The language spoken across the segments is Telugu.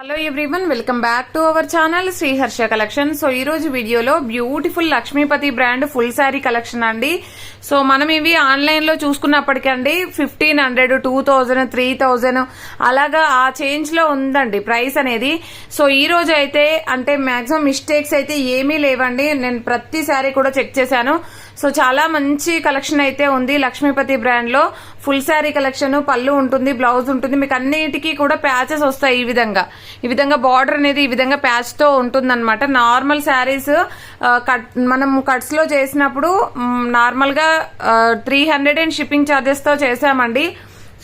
Hello everyone welcome back to our channel Sriharsha collection so ఈ రోజు వీడియోలో beautiful Lakshmipati brand full saree collection అండి. సో మనం ఇవి ఆన్లైన్లో చూసుకున్నప్పటికండి fifteen hundred two thousand three thousand అలాగా ఆ చేంజ్లో ఉందండి ప్రైస్ అనేది. సో ఈ రోజు అయితే అంటే మాక్సిమం మిస్టేక్స్ అయితే ఏమీ లేవండి. నేను ప్రతి శారీ కూడా చెక్ చేశాను. సో చాలా మంచి కలెక్షన్ అయితే ఉంది లక్ష్మీపతి బ్రాండ్లో. ఫుల్ శారీ కలెక్షన్ పళ్ళు ఉంటుంది బ్లౌజ్ ఉంటుంది మీకు అన్నిటికీ కూడా ప్యాచెస్ వస్తాయి ఈ విధంగా. ఈ విధంగా బార్డర్ అనేది ఈ విధంగా ప్యాచ్తో ఉంటుందన్నమాట. నార్మల్ శారీస్ కట్ మనం కట్స్లో చేసినప్పుడు నార్మల్గా త్రీ హండ్రెడ్ అండ్ షిప్పింగ్ చార్జెస్తో చేసామండి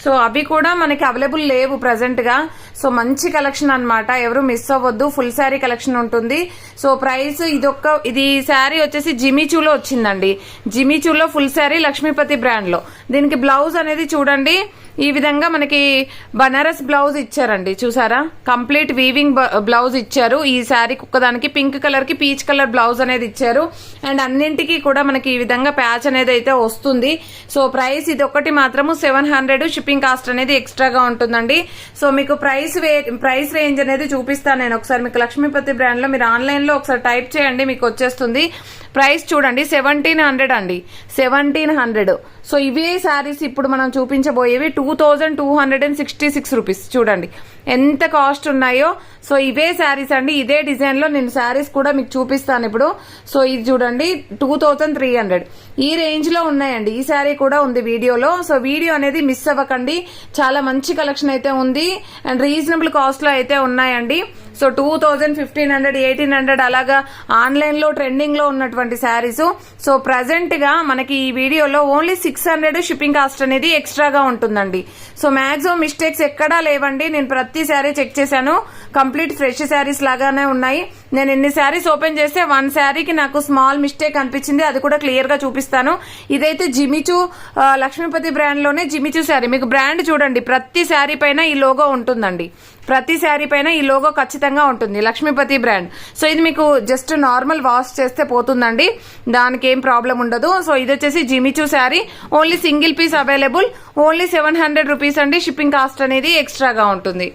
సో అవి కూడా మనకి అవైలబుల్ లేవు ప్రజెంట్గా. సో మంచి కలెక్షన్ అన్నమాట. ఎవరు మిస్ అవ్వద్దు. ఫుల్ శారీ కలెక్షన్ ఉంటుంది. సో ప్రైస్ ఇదొక్క ఇది శారీ వచ్చేసి జిమిచూలో వచ్చిందండి. జిమిచూలో ఫుల్ శారీ లక్ష్మీపతి బ్రాండ్లో. దీనికి బ్లౌజ్ అనేది చూడండి. ఈ విధంగా మనకి బనారస్ బ్లౌజ్ ఇచ్చారండి చూసారా? కంప్లీట్ వీవింగ్ బ్లౌజ్ ఇచ్చారు. ఈ శారీ ఒక్కదానికి పింక్ కలర్కి పీచ్ కలర్ బ్లౌజ్ అనేది ఇచ్చారు. అండ్ అన్నింటికి కూడా మనకి ఈ విధంగా ప్యాచ్ అనేది అయితే వస్తుంది. సో ప్రైస్ ఇది ఒకటి మాత్రము సెవెన్ హండ్రెడ్ షిప్పింగ్ కాస్ట్ అనేది ఎక్స్ట్రాగా ఉంటుందండి. సో మీకు ప్రైస్ ప్రైస్ రేంజ్ అనేది చూపిస్తాను నేను. ఒకసారి మీకు లక్ష్మీపతి బ్రాండ్లో మీరు ఆన్లైన్లో ఒకసారి టైప్ చేయండి మీకు వచ్చేస్తుంది. ప్రైస్ చూడండి సెవెంటీన్ హండ్రెడ్ అండి. Seventeen hundred. సో ఇవే శారీస్ ఇప్పుడు మనం చూపించబోయేవి two thousand two hundred and sixty six rupees. చూడండి ఎంత కాస్ట్ ఉన్నాయో. సో ఇవే శారీస్ అండి. ఇదే డిజైన్లో నేను శారీస్ కూడా మీకు చూపిస్తాను ఇప్పుడు. సో ఇది చూడండి టూ థౌజండ్ త్రీ హండ్రెడ్. ఈ రేంజ్లో ఉన్నాయండి. ఈ శారీ కూడా ఉంది వీడియోలో. సో వీడియో అనేది మిస్ అవ్వకండి. చాలా మంచి కలెక్షన్ అయితే ఉంది. అండ్ రీజనబుల్ కాస్ట్లో అయితే ఉన్నాయండి. So two thousand fifteen hundred eighteen hundred అలాగా ఆన్లైన్లో ట్రెండింగ్లో ఉన్నటువంటి శారీస్ సో ప్రజెంట్గా మనకి ఈ వీడియోలో only six hundred shipping cost అనేది ఎక్స్ట్రాగా ఉంటుందండి. సో మాక్సిమం మిస్టేక్స్ ఎక్కడా లేవండి. నేను ప్రతి శారీ చెక్ చేశాను. కంప్లీట్ ఫ్రెష్ శారీస్ లాగానే ఉన్నాయి. నేను ఎన్ని శారీస్ ఓపెన్ చేస్తే వన్ శారీకి నాకు స్మాల్ మిస్టేక్ అనిపించింది. అది కూడా క్లియర్గా చూపిస్తాను. ఇదైతే జిమిచు లక్ష్మీపతి బ్రాండ్లోనే జిమిచు శారీ. మీకు బ్రాండ్ చూడండి. ప్రతి శారీ పైన ఈ లోగో ఉంటుందండి. ప్రతి శారీ పైన ఈ లోగో ఖచ్చితంగా ఉంటుంది. లక్ష్మీపతి బ్రాండ్ సో ఇది మీకు జస్ట్ నార్మల్ వాష్ చేస్తే పోతుందండి. దానికి ఏం ప్రాబ్లం ఉండదు. సో ఇది వచ్చేసి Jimmy Choo saree. Only single piece available only seven hundred rupees అండి. షిప్పింగ్ కాస్ట్ అనేది ఎక్స్ట్రాగా ఉంటుంది.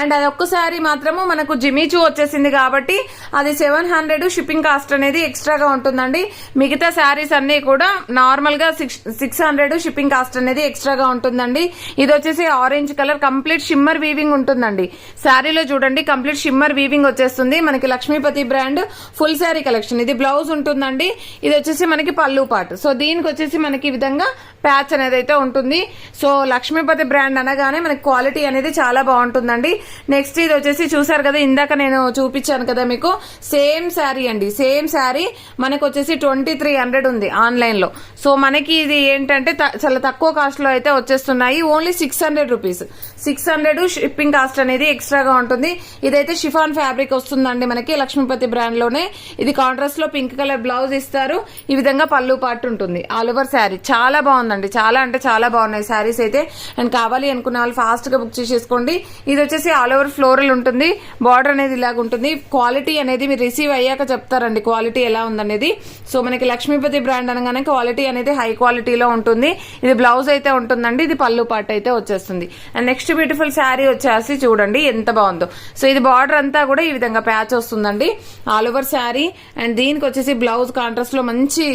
అండ్ అది ఒక్క శారీ మాత్రము మనకు జిమిచూ వచ్చేసింది కాబట్టి అది సెవెన్ హండ్రెడ్ షిప్పింగ్ కాస్ట్ అనేది ఎక్స్ట్రాగా ఉంటుందండి. మిగతా శారీస్ అన్ని కూడా నార్మల్గా six six hundred shipping cost అనేది ఎక్స్ట్రాగా ఉంటుందండి. ఇది వచ్చేసి orange colour complete shimmer weaving ఉంటుందండి. శారీలో చూడండి కంప్లీట్ షిమ్మర్ వీవింగ్ వచ్చేస్తుంది. మనకి Lakshmipati brand full saree collection. ఇది బ్లౌజ్ ఉంటుందండి. ఇది వచ్చేసి మనకి పళ్ళు పాట్. సో దీనికి వచ్చేసి మనకి ఈ విధంగా ప్యాచ్ అనేది అయితే ఉంటుంది. సో లక్ష్మీపతి బ్రాండ్ అనగానే మనకి క్వాలిటీ అనేది చాలా బాగుంటుందండి. నెక్స్ట్ ఇది వచ్చేసి చూసారు కదా ఇందాక నేను చూపించాను కదా మీకు. సేమ్ శారీ అండి సేమ్ శారీ. మనకు వచ్చేసి ట్వంటీ త్రీ హండ్రెడ్ ఉంది ఆన్లైన్లో. సో మనకి ఇది ఏంటంటే చాలా తక్కువ కాస్ట్లో అయితే వచ్చేస్తున్నాయి. Only six hundred rupees. Six hundred shipping cost అనేది ఎక్స్ట్రాగా ఉంటుంది. ఇదైతే షిఫాన్ ఫ్యాబ్రిక్ వస్తుందండి మనకి లక్ష్మీపతి బ్రాండ్లోనే. ఇది కాంట్రాస్ట్లో పింక్ కలర్ బ్లౌజ్ ఇస్తారు. ఈ విధంగా పళ్ళు పాటు ఉంటుంది. All over saree. చాలా బాగుందండి. చాలా అంటే చాలా బాగున్నాయి శారీస్ అయితే. అండ్ కావాలి అనుకున్న వాళ్ళు ఫాస్ట్గా బుక్ చేసేసుకోండి. ఇది వచ్చేసి ఆల్ ఓవర్ ఫ్లోరల్ ఉంటుంది. బార్డర్ అనేది ఇలాగ ఉంటుంది. క్వాలిటీ అనేది మీరు రిసీవ్ అయ్యాక చెప్తారండి. క్వాలిటీ ఎలా ఉందనేది. సో మనకి లక్ష్మీపతి బ్రాండ్ అనగానే క్వాలిటీ అనేది హై క్వాలిటీలో ఉంటుంది. ఇది బ్లౌజ్ అయితే ఉంటుందండి. ఇది పళ్ళు పాట అయితే వచ్చేస్తుంది. అండ్ నెక్స్ట్ బ్యూటిఫుల్ శారీ వచ్చేసి చూడండి ఎంత బాగుందో. సో ఇది బార్డర్ అంతా కూడా ఈ విధంగా ప్యాచ్ వస్తుందండి. ఆల్ ఓవర్ శారీ అండ్ దీనికి వచ్చేసి బ్లౌజ్ కాంట్రాస్ట్లో మంచి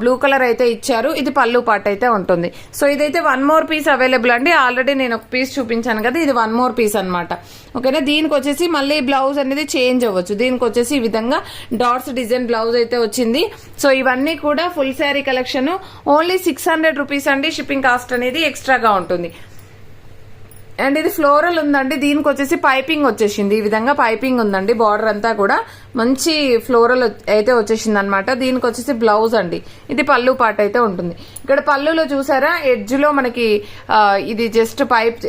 బ్లూ కలర్ అయితే ఇచ్చారు. ఇది పళ్ళు పాట అయితే ఉంటుంది. సో ఇదైతే వన్ మోర్ పీస్ అవైలబుల్ అండి. ఆల్రెడీ నేను ఒక పీస్ చూపించాను కదా. ఇది వన్ మోర్ పీస్ అనమాట ఓకేనా? దీనికి వచ్చేసి మళ్ళీ బ్లౌజ్ అనేది చేంజ్ అవ్వచ్చు. దీనికి వచ్చేసి ఈ విధంగా డాట్స్ డిజైన్ బ్లౌజ్ అయితే వచ్చింది. సో ఇవన్నీ కూడా full saree collection. Only six hundred rupees అండి షిప్పింగ్ కాస్ట్ అనేది ఎక్స్ట్రాగా ఉంటుంది. అండ్ ఇది ఫ్లోరల్ ఉందండి. దీనికి వచ్చేసి పైపింగ్ వచ్చేసింది. ఈ విధంగా పైపింగ్ ఉందండి. బార్డర్ అంతా కూడా మంచి ఫ్లోరల్ అయితే వచ్చేసింది అనమాట దీనికి వచ్చేసి బ్లౌజ్ అండి. ఇది పళ్ళు పాట అయితే ఉంటుంది. ఇక్కడ పళ్ళులో చూసారా? ఎడ్జ్లో మనకి ఇది జస్ట్ పైప్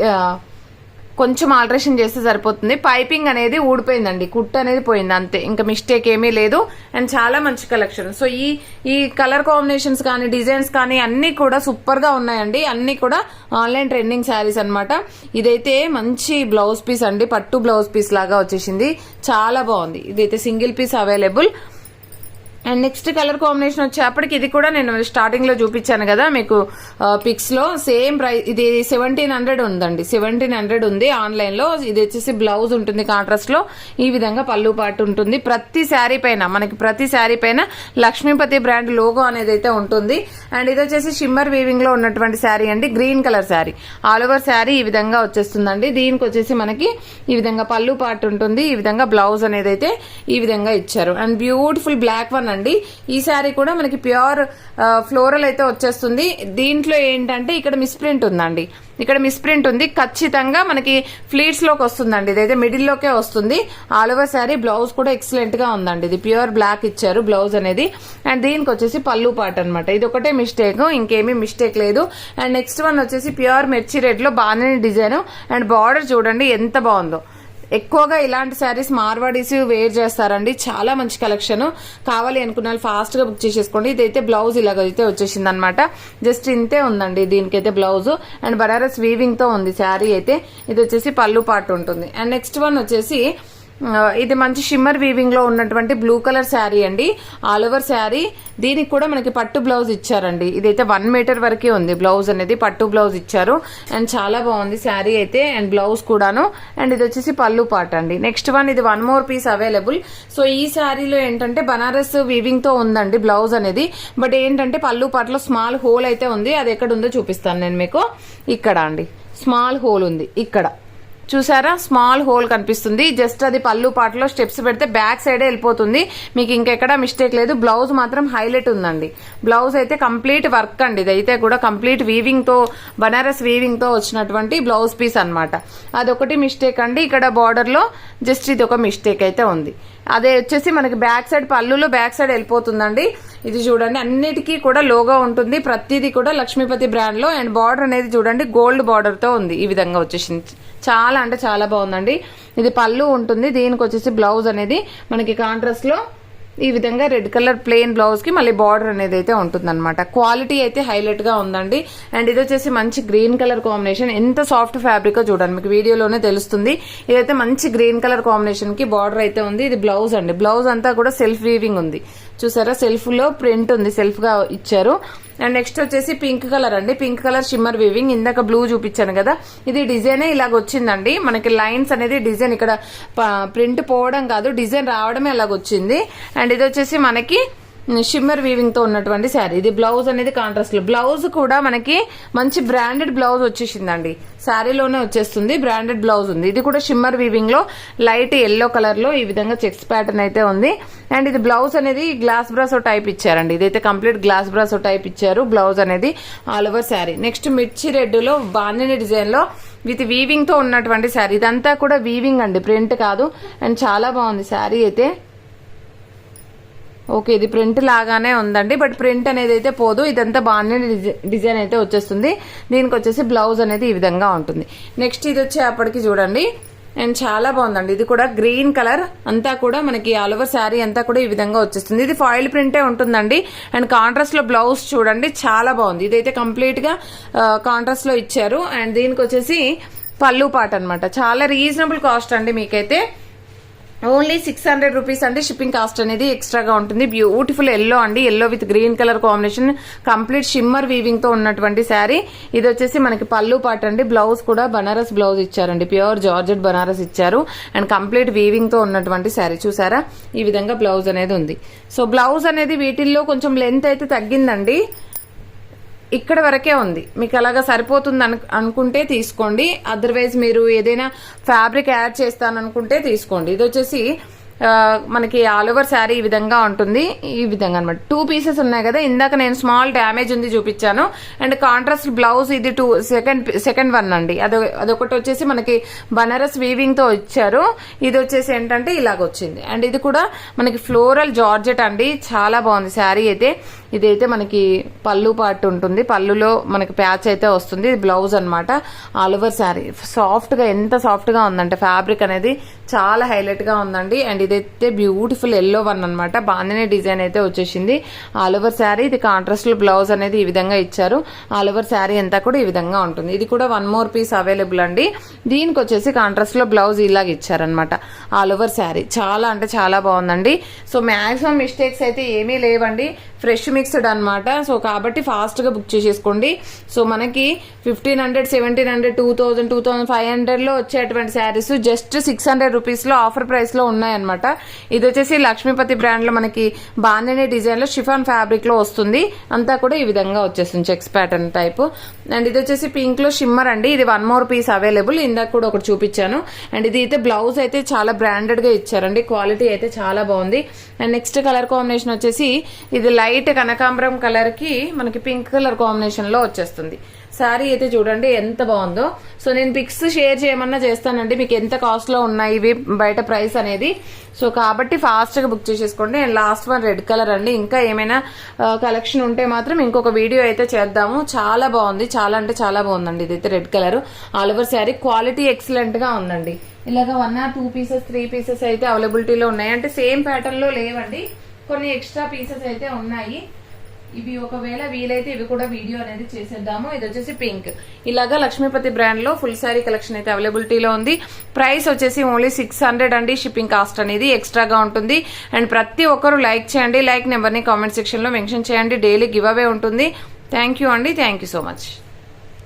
కొంచెం ఆల్టరేషన్ చేస్తే సరిపోతుంది. పైపింగ్ అనేది ఊడిపోయిందండి. కుట్ అనేది పోయింది అంతే. ఇంకా మిస్టేక్ ఏమీ లేదు. అండ్ చాలా మంచి కలెక్షన్. సో ఈ ఈ కలర్ కాంబినేషన్స్ కానీ డిజైన్స్ కానీ అన్ని కూడా సూపర్గా ఉన్నాయండి. అన్ని కూడా ఆన్లైన్ ట్రెండింగ్ శారీస్ అన్నమాట. ఇదైతే మంచి బ్లౌజ్ పీస్ అండి. పట్టు బ్లౌజ్ పీస్ లాగా వచ్చేసింది. చాలా బాగుంది. ఇదైతే single piece available. And next colour combination వచ్చేప్పటికి ఇది కూడా నేను స్టార్టింగ్లో చూపించాను కదా మీకు పిక్స్లో. సేమ్ ప్రైస్ ఇది సెవెంటీన్ హండ్రెడ్ ఉందండి. సెవెంటీన్ హండ్రెడ్ ఉంది ఆన్లైన్లో. ఇది వచ్చేసి బ్లౌజ్ ఉంటుంది కాంట్రాస్ట్లో. ఈ విధంగా పళ్ళు పాటు ఉంటుంది. ప్రతి శారీ పైన మనకి ప్రతి శారీ పైన లక్ష్మీపతి బ్రాండ్ లోగో అనేది అయితే ఉంటుంది. అండ్ ఇది వచ్చేసి షిమ్మర్ వీవింగ్లో ఉన్నటువంటి శారీ అండి. Green colour saree. All over saree ఈ విధంగా వచ్చేస్తుందండి. దీనికి వచ్చేసి మనకి ఈ విధంగా పళ్ళు పాటు ఉంటుంది. ఈ విధంగా బ్లౌజ్ అనేది అయితే ఈ విధంగా ఇచ్చారు. అండ్ బ్యూటిఫుల్ బ్లాక్ వన్ అండి ఈ శారీ కూడా మనకి ప్యూర్ ఫ్లోరల్ అయితే వచ్చేస్తుంది. దీంట్లో ఏంటంటే ఇక్కడ మిస్ప్రింట్ ఉందండి. ఇక్కడ మిస్ప్రింట్ ఉంది. ఖచ్చితంగా మనకి ఫ్లీట్స్లోకి వస్తుందండి. ఇదైతే మిడిల్ లోకే వస్తుంది. ఆల్ ఓవర్ శారీ బ్లౌజ్ కూడా ఎక్సలెంట్గా ఉందండి. ఇది ప్యూర్ బ్లాక్ ఇచ్చారు బ్లౌజ్ అనేది. అండ్ దీనికి వచ్చేసి పళ్ళు పాట అనమాట ఇది ఒకటే మిస్టేక్ ఇంకేమీ మిస్టేక్ లేదు. అండ్ నెక్స్ట్ వన్ వచ్చేసి ప్యూర్ మిర్చి రెడ్లో బాగానే డిజైన్. అండ్ బార్డర్ చూడండి ఎంత బాగుందో. ఎక్కువగా ఇలాంటి శారీస్ మార్వాడీస్ వేర్ చేస్తారండి. చాలా మంచి కలెక్షన్ కావాలి అనుకున్న వాళ్ళు ఫాస్ట్గా బుక్ చేసేసుకోండి. ఇదైతే బ్లౌజ్ ఇలాగ అయితే వచ్చేసింది అనమాట జస్ట్ ఇంతే ఉందండి. దీనికైతే బ్లౌజ్ అండ్ బనారస్ వీవింగ్తో ఉంది శారీ అయితే. ఇది వచ్చేసి పళ్ళు పాటు ఉంటుంది. అండ్ నెక్స్ట్ వన్ వచ్చేసి ఇది మంచి షిమ్మర్ వీవింగ్లో ఉన్నటువంటి బ్లూ కలర్ శారీ అండి. ఆల్ ఓవర్ శారీ దీనికి కూడా మనకి పట్టు బ్లౌజ్ ఇచ్చారండి. ఇదైతే వన్ మీటర్ వరకే ఉంది. బ్లౌజ్ అనేది పట్టు బ్లౌజ్ ఇచ్చారు. అండ్ చాలా బాగుంది శారీ అయితే అండ్ బ్లౌజ్ కూడాను. అండ్ ఇది వచ్చేసి పళ్ళు పాట అండి. నెక్స్ట్ వన్ ఇది one more piece available so ఈ శారీలో ఏంటంటే బనారస్ వీవింగ్తో ఉందండి బ్లౌజ్ అనేది. బట్ ఏంటంటే పళ్ళు పాటలో స్మాల్ హోల్ అయితే ఉంది. అది ఎక్కడ ఉందో చూపిస్తాను నేను మీకు. ఇక్కడ అండి. స్మాల్ హోల్ ఉంది. ఇక్కడ. చూసారా? స్మాల్ హోల్ కనిపిస్తుంది. జస్ట్ అది పళ్ళు పాటలో స్టెప్స్ పెడితే బ్యాక్ సైడే వెళ్ళిపోతుంది. మీకు ఇంకెక్కడ మిస్టేక్ లేదు. బ్లౌజ్ మాత్రం హైలైట్ ఉందండి. బ్లౌజ్ అయితే కంప్లీట్ వర్క్ అండి. ఇది అయితే కూడా కంప్లీట్ వీవింగ్తో బనారస్ వీవింగ్తో వచ్చినటువంటి బ్లౌజ్ పీస్ అనమాట అదొకటి మిస్టేక్ అండి. ఇక్కడ బార్డర్లో జస్ట్ ఇది ఒక మిస్టేక్ అయితే ఉంది. అదే వచ్చేసి మనకి బ్యాక్ సైడ్ పళ్ళులో బ్యాక్ సైడ్ వెళ్ళిపోతుందండి. ఇది చూడండి అన్నిటికీ కూడా లోగో ఉంటుంది. ప్రతిదీ కూడా లక్ష్మీపతి బ్రాండ్లో అండ్ బార్డర్ అనేది చూడండి గోల్డ్ బార్డర్తో ఉంది. ఈ విధంగా వచ్చేసింది. చాలా అంటే చాలా బాగుందండి. ఇది పళ్ళు ఉంటుంది. దీనికి వచ్చేసి బ్లౌజ్ అనేది మనకి కాంట్రాస్ట్లో ఈ విధంగా రెడ్ కలర్ ప్లెయిన్ బ్లౌజ్కి మళ్ళీ బార్డర్ అనేది అయితే ఉంటుందన్నమాట. క్వాలిటీ అయితే హైలైట్గా ఉందండి. అండ్ ఇది వచ్చేసి మంచి గ్రీన్ కలర్ కాంబినేషన్ ఎంత సాఫ్ట్ ఫ్యాబ్రిక్ చూడండి. మీకు వీడియోలోనే తెలుస్తుంది. ఇదైతే మంచి గ్రీన్ కలర్ కాంబినేషన్కి బార్డర్ అయితే ఉంది. ఇది బ్లౌజ్ అండి. బ్లౌజ్ అంతా కూడా సెల్ఫ్ వీవింగ్ ఉంది. చూసారా? సెల్ఫ్లో ప్రింట్ ఉంది. సెల్ఫ్గా ఇచ్చారు. అండ్ నెక్స్ట్ వచ్చేసి పింక్ కలర్ అండి. పింక్ కలర్ షిమ్మర్ వీవింగ్ ఇందాక బ్లూ చూపించాను కదా. ఇది డిజైనే ఇలాగ వచ్చిందండి. మనకి లైన్స్ అనేది డిజైన్ ఇక్కడ ప్రింట్ పోవడం కాదు. డిజైన్ రావడమే అలాగ వచ్చింది. అండ్ ఇది వచ్చేసి మనకి షిమ్మర్ వీవింగ్తో ఉన్నటువంటి శారీ. ఇది బ్లౌజ్ అనేది కాంట్రాస్ట్లో బ్లౌజ్ కూడా మనకి మంచి బ్రాండెడ్ బ్లౌజ్ వచ్చేసిందండి. శారీలోనే వచ్చేస్తుంది బ్రాండెడ్ బ్లౌజ్ ఉంది. ఇది కూడా షిమ్మర్ వీవింగ్లో లైట్ ఎల్లో కలర్లో ఈ విధంగా చెక్స్ ప్యాటర్న్ అయితే ఉంది. అండ్ ఇది బ్లౌజ్ అనేది గ్లాస్ బ్రాసో టైప్ ఇచ్చారండి. ఇదైతే కంప్లీట్ గ్లాస్ బ్రాసో టైప్ ఇచ్చారు. బ్లౌజ్ అనేది ఆల్ ఓవర్ శారీ. నెక్స్ట్ మిర్చి రెడ్లో బాందిని డిజైన్లో విత్ వీవింగ్తో ఉన్నటువంటి శారీ. ఇదంతా కూడా వీవింగ్ అండి ప్రింట్ కాదు. అండ్ చాలా బాగుంది శారీ అయితే. ఓకే ఇది ప్రింట్ లాగానే ఉందండి బట్ ప్రింట్ అనేది అయితే పోదు. ఇదంతా బాగానే డిజై- డిజైన్ అయితే వచ్చేస్తుంది. దీనికి వచ్చేసి బ్లౌజ్ అనేది ఈ విధంగా ఉంటుంది. నెక్స్ట్ ఇది వచ్చేప్పటికి చూడండి. అండ్ చాలా బాగుందండి. ఇది కూడా గ్రీన్ కలర్. అంతా కూడా మనకి ఆల్ ఓవర్ శారీ అంతా కూడా ఈ విధంగా వచ్చేస్తుంది. ఇది ఫాయిల్ ప్రింటే ఉంటుందండి. అండ్ కాంట్రాస్ట్లో బ్లౌజ్ చూడండి. చాలా బాగుంది. ఇదైతే కంప్లీట్గా కాంట్రాస్ట్లో ఇచ్చారు. అండ్ దీనికి వచ్చేసి పళ్ళు పాట అనమాట చాలా రీజనబుల్ కాస్ట్ అండి మీకైతే. ఓన్లీ సిక్స్ హండ్రెడ్ రూపీస్ అంటే షిప్పింగ్ కాస్ట్ అనేది ఎక్స్ట్రాగా ఉంటుంది. బ్యూటిఫుల్ ఎల్లో అండి. Yellow with green colour combination. Complete shimmer వీవింగ్తో ఉన్నటువంటి శారీ. ఇది వచ్చేసి మనకి పళ్ళు పాట అండి. బ్లౌజ్ కూడా బనారస్ బ్లౌజ్ ఇచ్చారండి. ప్యూర్ జార్జెట్ బనారస్ ఇచ్చారు. అండ్ కంప్లీట్ వీవింగ్తో ఉన్నటువంటి శారీ. చూసారా? ఈ విధంగా బ్లౌజ్ అనేది ఉంది. సో బ్లౌజ్ అనేది వీటిల్లో కొంచెం లెంత్ అయితే తగ్గిందండి. ఇక్కడ వరకే ఉంది. మీకు అలాగా సరిపోతుంది అను అనుకుంటే తీసుకోండి. అదర్వైజ్ మీరు ఏదైనా ఫ్యాబ్రిక్ యాడ్ చేస్తాను అనుకుంటే తీసుకోండి. ఇది వచ్చేసి మనకి ఆల్ ఓవర్ శారీ ఈ విధంగా ఉంటుంది. ఈ విధంగా అనమాట టూ పీసెస్ ఉన్నాయి కదా. ఇందాక నేను స్మాల్ డ్యామేజ్ ఉంది చూపించాను. అండ్ కాంట్రాస్ట్ బ్లౌజ్ ఇది టూ సెకండ్ సెకండ్ వన్ అండి. అది అదొకటి వచ్చేసి మనకి బనారస్ వీవింగ్తో ఇచ్చారు. ఇది వచ్చేసి ఏంటంటే ఇలాగ వచ్చింది. అండ్ ఇది కూడా మనకి ఫ్లోరల్ జార్జెట్ అండి. చాలా బాగుంది శారీ అయితే. ఇదైతే మనకి పళ్ళు పార్ట్ ఉంటుంది. పళ్ళులో మనకి ప్యాచ్ అయితే వస్తుంది. ఇది బ్లౌజ్ అనమాట ఆల్ ఓవర్ శారీ. సాఫ్ట్గా ఎంత సాఫ్ట్గా ఉందంటే ఫ్యాబ్రిక్ అనేది చాలా హైలైట్గా ఉందండి. అండ్ ఇదైతే బ్యూటిఫుల్ ఎల్లో వన్ అనమాట బాగానే డిజైన్ అయితే వచ్చేసింది. ఆల్ ఓవర్ శారీ ఇది కాంట్రాస్ట్లో బ్లౌజ్ అనేది ఈ విధంగా ఇచ్చారు. ఆల్ ఓవర్ శారీ అంతా కూడా ఈ విధంగా ఉంటుంది. ఇది కూడా వన్ మోర్ పీస్ అవైలబుల్ అండి. దీనికి వచ్చేసి కాంట్రాస్ట్లో బ్లౌజ్ ఇలాగ ఇచ్చారనమాట ఆల్ ఓవర్ శారీ. చాలా అంటే చాలా బాగుందండి. సో మాక్సిమం మిస్టేక్స్ అయితే ఏమీ లేవండి. ఫ్రెష్ మిక్స్డ్ అనమాట సో కాబట్టి ఫాస్ట్గా బుక్ చేసేసుకోండి. సో మనకి fifteen hundred seventeen hundred two thousand two thousand five హండ్రెడ్లో వచ్చేటువంటి శారీస్ జస్ట్ సిక్స్ హండ్రెడ్ రూపీస్లో ఆఫర్ ప్రైస్లో ఉన్నాయన్నమాట. అనమాట ఇది వచ్చేసి లక్ష్మీపతి బ్రాండ్లో మనకి బాగానే డిజైన్లో షిఫాన్ ఫ్యాబ్రిక్లో వస్తుంది. అంతా కూడా ఈ విధంగా వచ్చేస్తుంది చెక్స్ ప్యాటర్న్ టైప్ అండ్ ఇది వచ్చేసి పింక్లో షిమ్మర్ అండి. ఇది వన్ మోర్ పీస్ అవైలబుల్ ఇందాక కూడా ఒకటి చూపించాను. అండ్ ఇది అయితే బ్లౌజ్ అయితే చాలా బ్రాండెడ్గా ఇచ్చారండి. క్వాలిటీ అయితే చాలా బాగుంది. అండ్ నెక్స్ట్ కలర్ కాంబినేషన్ వచ్చేసి ఇది లైట్ కనకాంబరం కలర్కి మనకి పింక్ కలర్ కాంబినేషన్లో వచ్చేస్తుంది. శారీ అయితే చూడండి ఎంత బాగుందో. సో నేను పిక్స్ షేర్ చేయమన్నా చేస్తానండి. మీకు ఎంత కాస్ట్లో ఉన్నాయి ఇవి బయట ప్రైస్ అనేది. సో కాబట్టి ఫాస్ట్గా బుక్ చేసేసుకోండి. And last one red colour అండి. ఇంకా ఏమైనా కలెక్షన్ ఉంటే మాత్రం ఇంకొక వీడియో అయితే చేద్దాము. చాలా బాగుంది. చాలా అంటే చాలా బాగుందండి. ఇదైతే red colour all over saree. Quality ఎక్సలెంట్గా ఉందండి. ఇలాగ one or two pieces three pieces అయితే అవైలబిలిటీలో ఉన్నాయి. అంటే సేమ్ ప్యాటర్న్లో లేవండి. కొన్ని ఎక్స్ట్రా పీసెస్ అయితే ఉన్నాయి. ఇవి ఒకవేళ వీలైతే ఇవి కూడా వీడియో అనేది చేసేద్దాము. ఇది వచ్చేసి పింక్. ఇలాగా లక్ష్మీపతి బ్రాండ్లో ఫుల్ శారీ కలెక్షన్ అయితే అవైలబిలిటీలో ఉంది. ప్రైస్ వచ్చేసి ఓన్లీ సిక్స్ హండ్రెడ్ అండి. షిప్పింగ్ కాస్ట్ అనేది ఎక్స్ట్రాగా ఉంటుంది. అండ్ ప్రతి ఒక్కరు లైక్ చేయండి. లైక్ నెంబర్ని కామెంట్ సెక్షన్లో మెన్షన్ చేయండి. డైలీ గివ్ అవే ఉంటుంది. థ్యాంక్ యూ అండి. Thank you so much